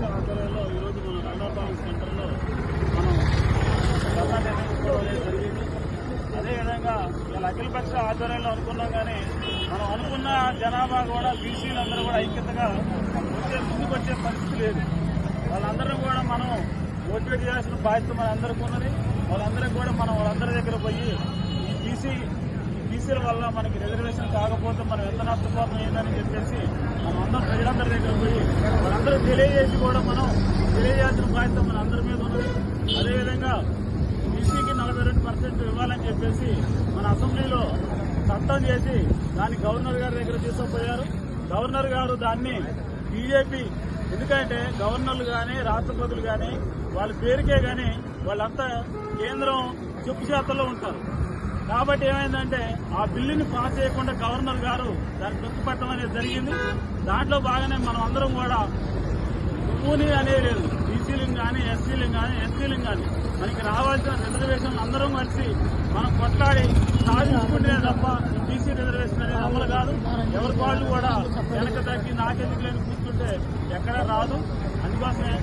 పక్ష ఆధ్వర్యంలో ఈరోజు మన రంగాపాలెం సెంటర్లో మనం జరిగింది అదేవిధంగా ఇలా అఖిల పక్ష ఆధ్వర్యంలో అనుకున్నాం కానీ మనం అనుకున్న జనాభా కూడా బీసీలందరూ కూడా ఐక్యతగా వచ్చే ముందుకు వచ్చే పరిస్థితి లేదు. వాళ్ళందరూ కూడా మనం మోటివేట్ చేయాల్సిన బాధ్యత మనందరికీ ఉన్నది. వాళ్ళందరికీ కూడా మనం వాళ్ళందరి దగ్గర పోయి ఈ బీసీ బీసీల వల్ల మనకి రిజర్వేషన్ కాకపోతే మనం ఎంత నష్టపోతాం ఏందని చెప్పేసి మనందరం అందరం ప్రజలందరి దగ్గర పోయి వాళ్ళందరూ తెలియజేసి కూడా మనం తెలియజేయాల్సిన బాధ్యత మన అందరి మీద ఉన్నది. అదేవిధంగా బీసీకి నలభై రెండు పర్సెంట్ ఇవ్వాలని చెప్పేసి మన అసెంబ్లీలో చట్టం చేసి దాన్ని గవర్నర్ గారి దగ్గర తీసుకుపోయారు. గవర్నర్ గారు దాన్ని బీజేపీ ఎందుకంటే గవర్నర్లు కానీ రాష్ట్రపతులు కానీ వాళ్ళ పేరుకే కానీ వాళ్ళంతా కేంద్రం చెప్పు చేతల్లో ఉంటారు. కాబట్టి ఏమైందంటే ఆ బిల్లుని పాస్ చేయకుండా గవర్నర్ గారు దాన్ని తొక్కుపట్టడం అనేది జరిగింది. దాంట్లో బాగానే మనం అందరం కూడా పూని అనేది లేదు. బీసీలకు కానీ ఎస్సీలకు కానీ ఎస్సీలకు కానీ మనకి రావాల్సిన రిజర్వేషన్ అందరం కలిసి మనం కొట్లాడి సాధించుకుంటే తప్ప బీసీ రిజర్వేషన్ అనేది అమలు కాదు. ఎవరి వాళ్ళు కూడా వెనక తగ్గి నాకెందుకు లేని కూర్చుంటే ఎక్కడా రాదు. అందుకోసమే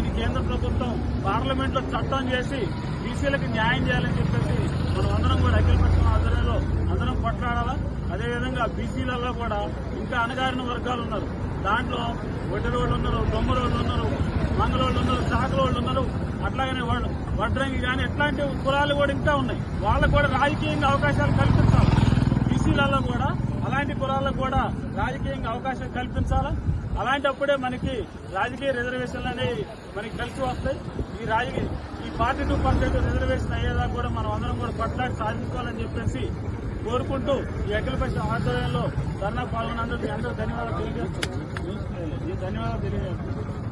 దీన్ని కేంద్ర ప్రభుత్వం పార్లమెంట్లో చట్టం చేసి బీసీలకు న్యాయం చేయాలని చెప్పేసి మనం అందరం కూడా అఖిల పక్షం ఆధ్వర్యంలో అందరం కొట్లాడాలా? అదేవిధంగా బీసీలలో కూడా ఇంకా అణగారిన వర్గాలు ఉన్నారు. దాంట్లో ఒడ్డరోళ్ళు ఉన్నారు దొమ్మరోళ్ళు ఉన్నారు మంగళోళ్ళు ఉన్నారు చాకలోళ్ళు ఉన్నారు. అట్లాగనే వాళ్ళు వడ్రంగి కానీ ఇట్లాంటి కులాలు కూడా ఇంకా ఉన్నాయి. వాళ్ళకు కూడా రాజకీయంగా అవకాశాలు కల్పించాలి. బీసీలలో కూడా అలాంటి కులాలకు కూడా రాజకీయంగా అవకాశం కల్పించాలా? అలాంటప్పుడే మనకి రాజకీయ రిజర్వేషన్లు అనేవి మనకి కలిసి వస్తాయి ఈ రాజకీయ ఈ ఫార్టీ టూ పర్సెంట్ రిజర్వేషన్ అయ్యేదాకా కూడా మనం అందరం కూడా కొట్లాడి సాధించుకోవాలని చెప్పేసి కోరుకుంటూ ఈ అఖిలపక్ష ఆధ్వర్యంలో ధర్నా పాల్గొన్నందుకు అందరూ ధన్యవాదాలు తెలియజేస్తున్నాను ధన్యవాదాలు తెలియజేస్తున్నాను